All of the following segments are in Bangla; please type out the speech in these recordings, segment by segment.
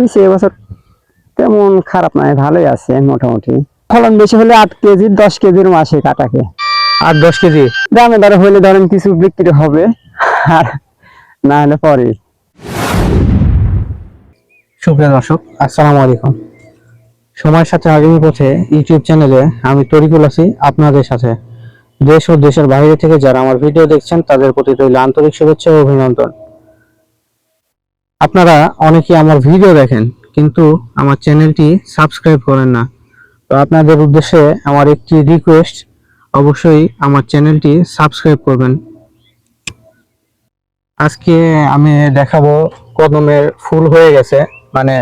বেশি এবছর তেমন খারাপ নয় ভালোই আছে মোটামুটি। ফলন বেশি হলে আট কেজি দশ কেজির মাসে কাটাকে। আর দশ কেজি? দামে দরে হলে ধরেন কিছু বিক্রি হবে আর না হলে পরে। সুপ্রিয় দর্শক আসসালামু আলাইকুম। সময়ের সাথে আগামী পথে ইউটিউব চ্যানেলে আমি তরিকুল আছি আপনাদের সাথে। দেশ ও দেশের বাইরে থেকে যারা আমার ভিডিও দেখছেন তাদের প্রতি রইল আন্তরিক শুভেচ্ছা ও অভিনন্দন। আপনারা অনেকেই আমার ভিডিও দেখেন, কিন্তু আমার চ্যানেলটি সাবস্ক্রাইব করেন না। তো আপনাদের উদ্দেশ্যে আমার একটি রিকোয়েস্ট অবশ্যই আমার চ্যানেলটি সাবস্ক্রাইব করবেন। আজকে আমি দেখাবো কদমের ফুল হয়ে গেছে মানে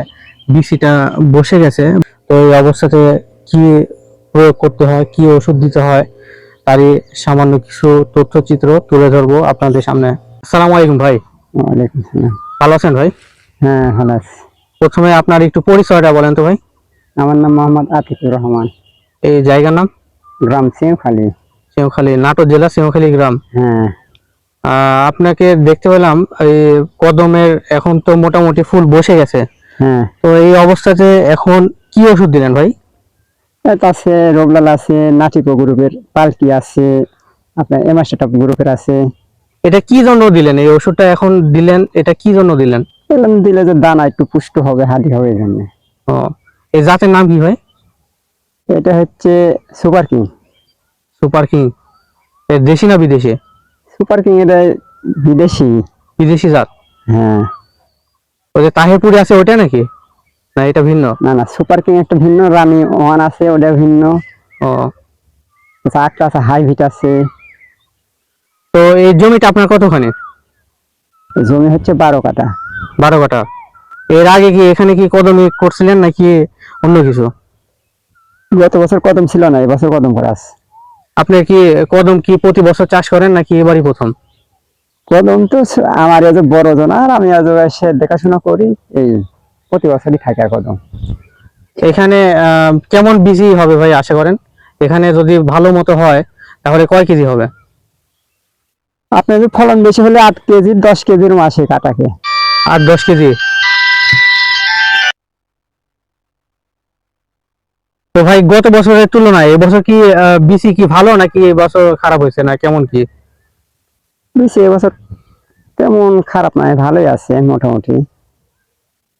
বিসিটা বসে গেছে। তো এই অবস্থাতে কি প্রয়োগ করতে হয়, কি ওষুধ দিতে হয়, তারই সামান্য কিছু তথ্যচিত্র তুলে ধরবো আপনাদের সামনে। আসসালামু আলাইকুম ভাই। ওয়ালাইকুম সালাম ভালো আছেন ভাই? হ্যাঁ ভালো আছি। প্রথমে আপনার একটু পরিচয়টা বলেন তো ভাই। আমার নাম মোহাম্মদ আতিকুর রহমান। এই জায়গার নাম? গ্রাম সিংখালি। সিংখালী নাটোর জেলা সিংখালী গ্রাম। হ্যাঁ। আপনাকে দেখতে পেলাম এই কদমের এখন তো মোটামুটি ফুল বসে গেছে। হ্যাঁ। তো এই অবস্থাতে এখন কি ওষুধ দিলেন ভাই? আছে রোগলাল আছে নাটিকো গ্রুপের পালকি আছে আপনার এমাস্টাপ গ্রুপের আছে। এটা কি জন্য দিলেন? এই ওষুধটা এখন দিলেন এটা কি জন্য দিলেন? এগুলো দিলে যে দানা একটু পুষ্ট হবে হাডি হবে এই জন্য। ও এই জাতের নাম কি ভাই? এটা হচ্ছে সুপার কিং। Super king. এর দেশি না বিদেশি? সুপার কিং এটা বিদেশি। বিদেশি জাত? হ্যাঁ। ওই যে তাহেরপুরে আছে ওটা নাকি? না এটা ভিন্ন? না না সুপার কিং একটা ভিন্ন রানি ওয়ান আছে ওটা ভিন্ন। ও। একটা আছে হাইভিট আছে। তো এই জমিটা আপনার কতখানি? জমি হচ্ছে বারো কাটা বারো কাটা এর আগে কি এখানে কি কদমি করছিলেন নাকি অন্য কিছু? গত বছর কদম ছিল না এবছর কদম করা আছে। আপনি কি কদম কি প্রতি বছর চাষ করেন নাকি এবারই প্রথম? কদম তো আমার এত বড় জন আর আমি আজ এসে দেখাশোনা করি এই প্রতি বছরই থাকে আর কদম। এখানে কেমন বিজি হবে ভাই আশা করেন? এখানে যদি ভালো মতো হয় তাহলে কয় কেজি হবে? আপনার যদি ফলন বেশি হলে আট কেজি দশ কেজির মাসে কাটাকে। আট দশ কেজি? তো ভাই গত বছরের তুলনায় এবছর কি বিসি কি ভালো নাকি এবছর খারাপ হয়েছে না কেমন কি? বেশি এবছর তেমন খারাপ নয় ভালোই আছে মোটামুটি।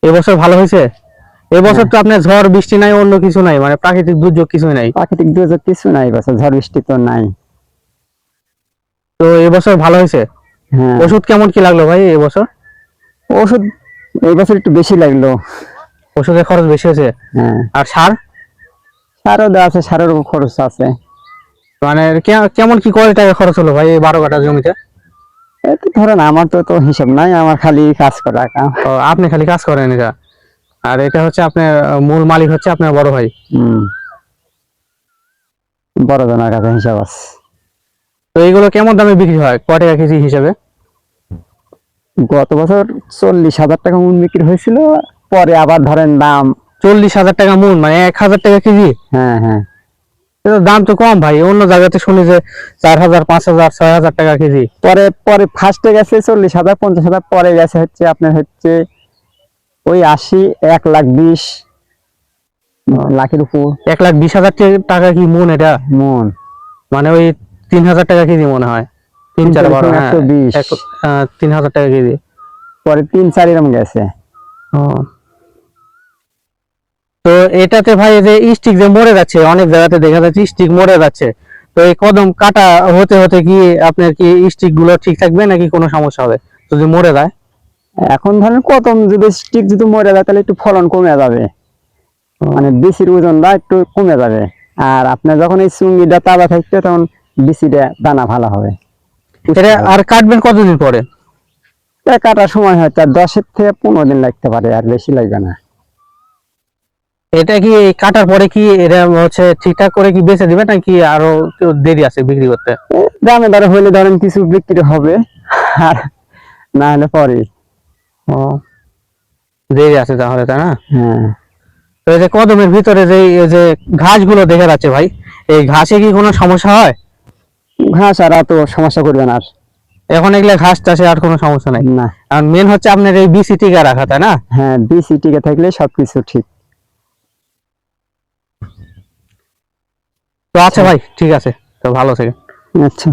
এবছর ভালো হয়েছে? এবছর তো আপনার ঝড় বৃষ্টি নাই অন্য কিছু নাই মানে প্রাকৃতিক দুর্যোগ কিছু নাই। প্রাকৃতিক দুর্যোগ কিছু নাই এবছর ঝড় বৃষ্টি তো নাই। তো এবছর ভালো হয়েছে? হ্যাঁ। ওষুধ কেমন কি লাগল ভাই এবছর ওষুধ এই বছর একটু বেশি লাগল। ওষুধের খরচ বেশি হয়েছে? হ্যাঁ। আর সার? সারও দেওয়া আছে সারের খরচ আছে। মানে কেমন কি কয় টাকা খরচ হলো ভাই এই বারো কাটা জমিতে? তো ধরেন আমার তো তো হিসাব নাই আমার খালি কাজ করা আপনি খালি কাজ করেন এটা? আর এটা হচ্ছে আপনার মূল মালিক হচ্ছে আপনার বড় ভাই? হুম। বড় জনের কাছে হিসাব আছে। তো এইগুলো কেমন দামে বিক্রি হয়? ক টাকা কেজি হিসাবে? গত বছর চল্লিশ হাজার টাকা মূল বিক্রি হয়েছিল পরে আবার ধরেন দাম চল্লিশ হাজার টাকা মূল মানে এক হাজার টাকা কেজি? হ্যাঁ হ্যাঁ। দাম তো কম ভাই অন্য জায়গাতে শুনি যে চার হাজার পাঁচ হাজার ছয় হাজার টাকা কেজি। পরে পরে ফার্স্টে গেছে চল্লিশ হাজার পঞ্চাশ হাজার পরে গেছে হচ্ছে আপনার হচ্ছে ওই আশি এক লাখ বিশ লাখের উপর। এক লাখ বিশ হাজার টাকা কি মন এটা? মন। মানে ওই তিন হাজার টাকা কেজি মনে হয়। তিন চার বারো হ্যাঁ, তিন হাজার টাকা কেজি। পরে তিন চার এরম গেছে। তো এটাতে ভাই যে স্টিক যে মরে যাচ্ছে অনেক জায়গাতে দেখা যাচ্ছে স্টিক মরে যাচ্ছে। তো এই কদম কাটা হতে হতে কি আপনার কি স্টিকগুলো ঠিক থাকবে নাকি কোনো সমস্যা হবে? যদি মরে যায়? এখন ধরেন কদম যদি স্টিক যদি মরে যায় তাহলে একটু ফলন কমে যাবে। মানে বিচির ওজনটা একটু কমে যাবে। আর আপনার যখন এই চুঙ্গিটা তাজা থাকবে তখন বিচিটা দানা ভালো হবে। এটা আর কাটবেন কতদিন পরে? কাটার সময় হয়তো আর দশের থেকে পনেরো দিন লাগতে পারে আর বেশি লাগবে না। এটা কি কাটার পরে কি এটা হচ্ছে ঠিকঠাক করে কি বেচে দিবে নাকি আরও দেরি আছে বিক্রি করতে? দামে দরে হইলে ধরেন কিছু বিক্রি হবে আর না হলে পরে। ও। দেরি আছে তাহলে তাই না? হ্যাঁ। তো এই যে কদমের ভিতরে যে এই যে ঘাসগুলো দেখা যাচ্ছে ভাই এই ঘাসে কি কোনো সমস্যা হয়? ঘাস আর অত সমস্যা করবে না আর। এখন এগুলো ঘাস চাষে আর কোনো সমস্যা নাই? না। আর মেন হচ্ছে আপনার এই বিসি টিকা রাখা তাই না? হ্যাঁ বিসি টিকা থাকলে সবকিছু ঠিক। তো আচ্ছা ভাই ঠিক আছে। তো ভালো থেকে আচ্ছা।